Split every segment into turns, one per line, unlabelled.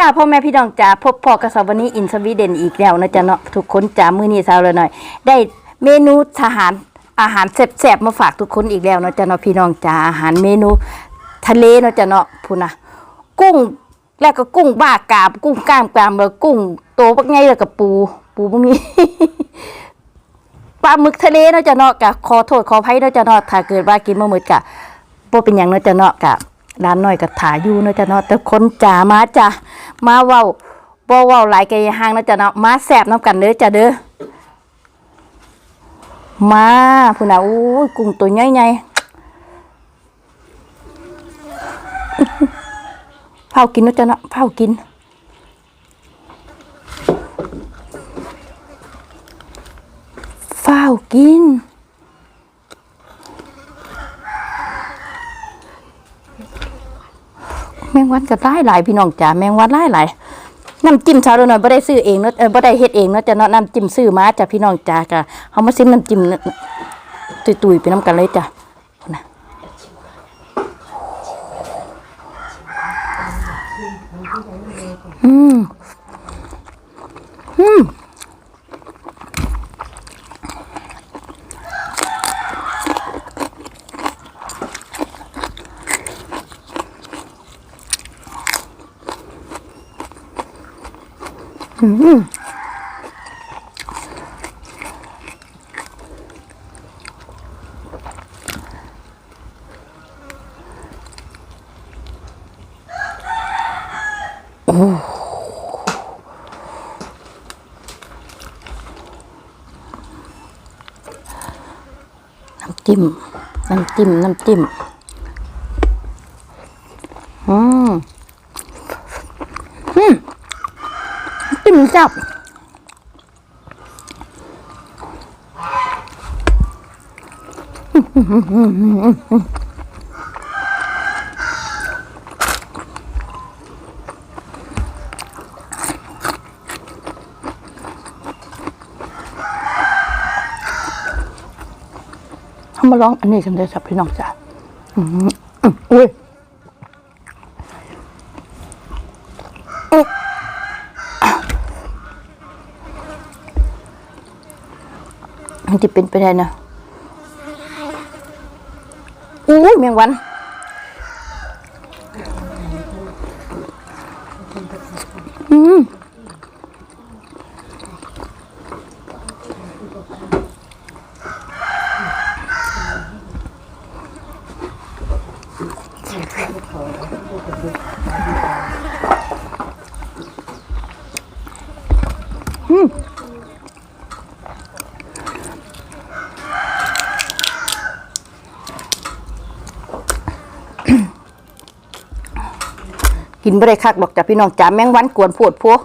จ้าพ่อแม่พี่น้องจ้าพบพ่อกับสาววันนี้อินสวีเดนอีกแล้วนะจ๊ะเนาะทุกคนจ้ามื้อนี้สาวเลยหน่อย ได้เมนูทหารอาหารแซ่บๆมาฝากทุกคนอีกแล้วนะจ๊ะเนาะพี่น้องจ้าอาหารเมนู ทะเลนะจ๊ะเนาะพูนะกุ้งแล้วก็กุ้งบ้ากาบ กุ้งกล้ามกรามแล้วกุ้งโตปักไงแล้วก็ปู ปูบ่มีปลาหมึกทะเลเนะจ้ะเนาะกะขอโทษขออภัยเนะจ้ะเนาะถ้าเกิดว่ากินบ่หมดกะบ่เป็นหยังเนะจ้ะเนาะกะ ร้านหน้อยก็ถ่าอยู่เนาะจ้ะเนาะแต่คนจ๋ามาจ้ะมาเว้าบ่เว้าหลายไกลห่างเนาะจ้ะเนาะมาแซ่บนํกันเด้อจ้ะเด้อมาพุ่นน่ะอู้ยกุ้งตัวใหญ่ๆเผากินเนาะจ้ะเนาะเผากินเฝ้ากิน แมงวันก็ได้หลายพี่น้องจ๋าแมงวันหลายหลายน้ำจิ้มชาวหน่อยบ่ได้ซื้อเองเนาะเออบ่ได้เฮ็ดเองเนาะจะเนาะน้ำจิ้มซื้อมาจ้ะพี่น้องจ๋าก็เฮามาซิมน้ำจิ้มตุยๆไปนํกันเลยจ้ะนะอืมอืม น้ำจิ้ม น้ำจิ้ม น้ำจิ้ม อืมอืมจิ้มจับเขาม มาลองอันนี้กันเลยสับพี่น้องจ้ะอืออุ้ยมันจะเป็นไปได้นะอุ้ยแมงวันอืม กินบ่ได้คักดอกจ้ะพี่น้องจ๋าแมงวันกวนปวดพัวก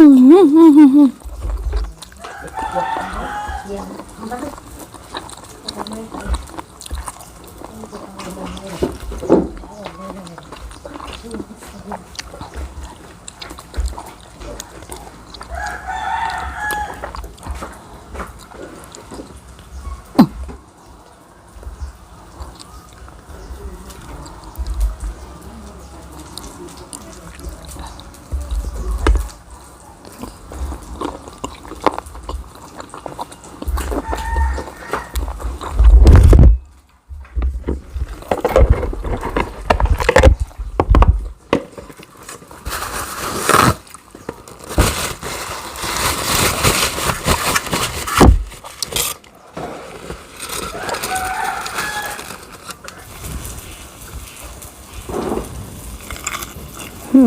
อืมอืม আমরা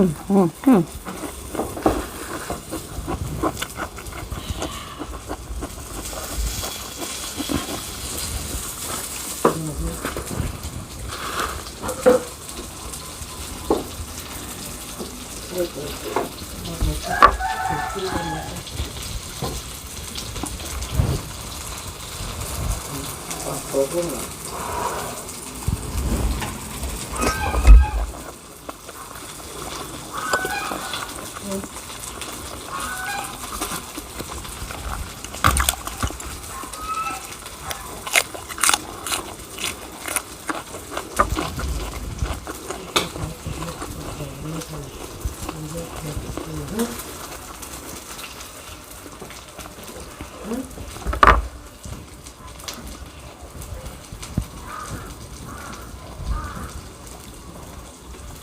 มอืมอืม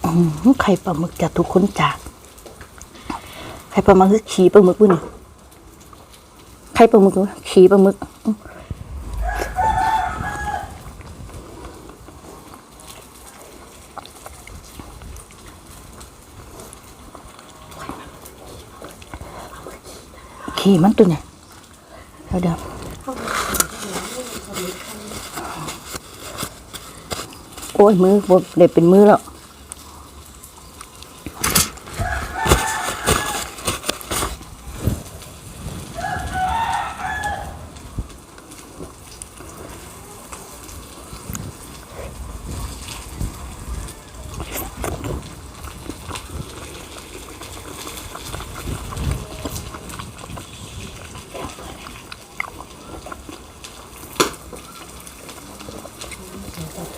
อืม ไข่ปลาหมึกจากทุกคนจากไข่ปลาหมึกคือขี่ปลาหมึกบุ้นไข่ปลาหมึกขี่ปลาหมึกขี่มันตัวเนี่ยเดี๋ยวเดี๋ยวโอ้ยมือบดเด็ดเป็นมือแล้ว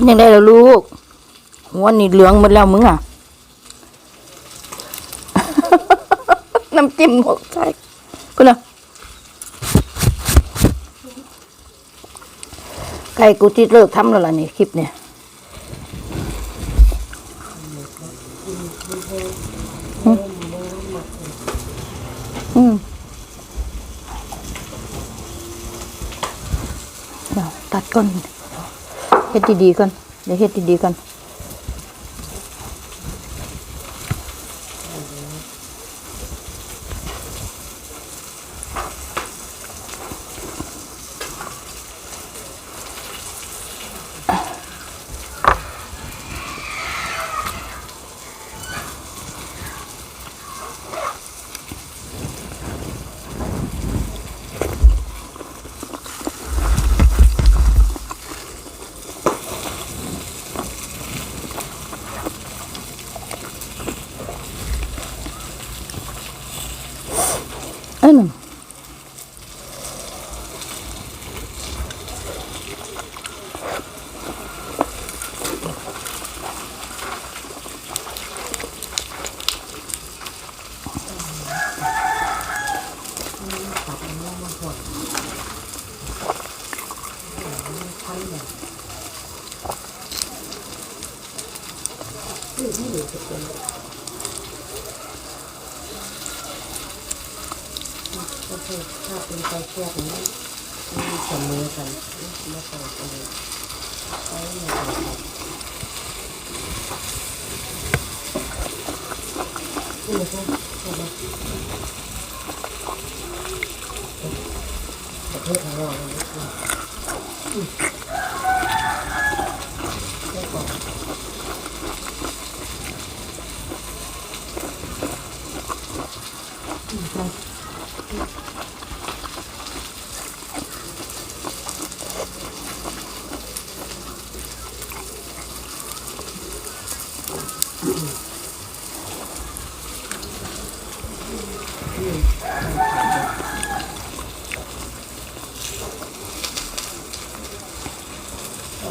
เป็นยังไงล่ะลูกหัวนี่เหลืองหมดแล้วมึงอะ น้ำจิ้มหมกใช่กูนะไก่กูที่เลิกทำแล้วล่ะนี่คลิปเนี่ยอืมอืมเดี๋ยวตัดก่อน เฮ็ดดีๆก่อนเดี๋ยวเฮ็ดดีๆก่อน ถ้าเป็นไฟแคบนี้มีเสมือกันมาส่อไปใช้หนึ่งนี่นะครับประเทศของเราเนี่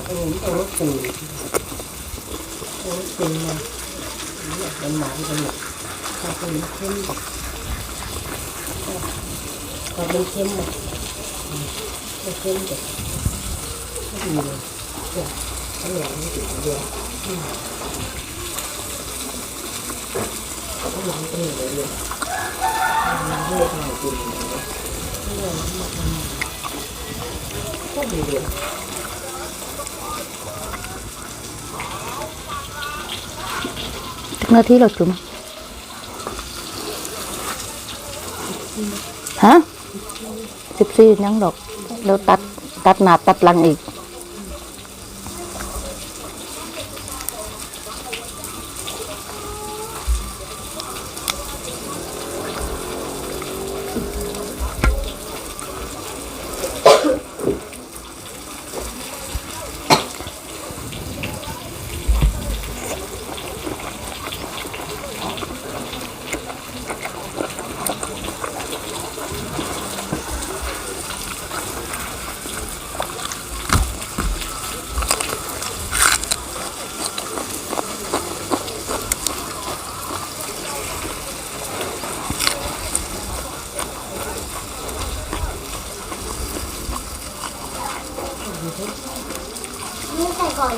เอาไปอย่างนี้เอารถปูเอารถปูมาเนี่ยมันหนาไปหมดถ้าเป็นเข้มบอกถ้า เมื่อที่เลยเลยเลือดหน่อยกินเลยเลือดมากๆก็ดีเลย
ทุกนาทีเราจุ่มฮะสิบสี่ยังดอก แล้วตัดตัดหนาตัดหลังอีก
นี่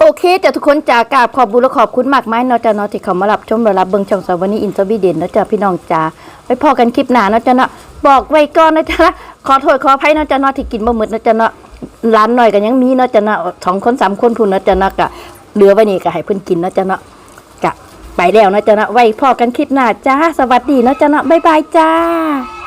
โอเคจ้ะทุกคนจ้ากราบขอบบุญและขอบคุณมากไมายเนาะจ้ะเนาะที่เขามารับชมและรับเบิ่งช่องสาววันนี้อินสวีเดนเนาะจ้ะพี่น้องจ้าไปพอกันคลิปหน้าเนาะจ้ะเนาะบอกไว้ก่อนนะจ๊ะขอโทษขออภัยเนาะจ้ะเนาะที่กินบ่หมดเนาะจ้ะเนาะร้านหน่อยก็ยังมีเนาะจ้ะเนาะสองคนสามคนพุ่นเนาะจ้ะเนาะก็เหลือไว้นี่ก็ให้เพิ่นกินเนาะจ้ะเนาะกะไปแล้วเนาะจ้ะเนาะไว้พอกันคลิปหน้าจ้าสวัสดีเนาะจ้ะเนาะบ๊ายบายจ้า